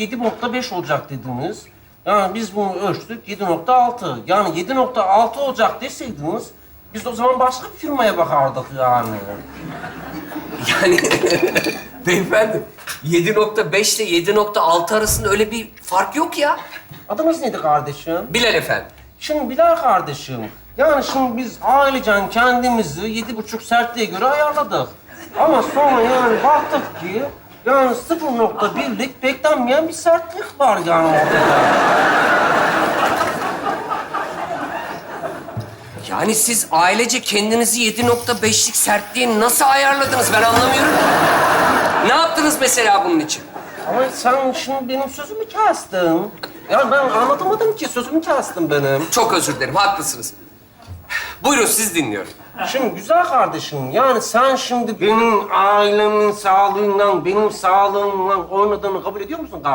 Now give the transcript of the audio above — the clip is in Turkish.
7.5 olacak dediniz. Yani biz bunu ölçtük 7.6. Yani 7.6 olacak deseydiniz biz o zaman başka bir firmaya bakardık yani. Yani beyefendi 7.5 ile 7.6 arasında öyle bir fark yok ya. Adınız neydi kardeşim? Bilal efendim. Şimdi Bilal kardeşim, yani şimdi biz ailecen kendimizi yedi buçuk sertliğe göre ayarladık. Ama sonra yani baktık ki yani 0.1'lik beklenmeyen bir sertlik var yani ortada. Yani siz ailece kendinizi 7.5'lik sertliğe nasıl ayarladınız ben anlamıyorum. Ne yaptınız mesela bunun için? Ama sen şimdi benim sözümü kestin. Ya ben anlatamadım ki sözümü kestin benim. Çok özür dilerim, haklısınız. Buyurun siz dinliyorum. Şimdi güzel kardeşim, yani sen şimdi benim ailemin sağlığından, benim sağlığımla oynadığını kabul ediyor musun kardeşim?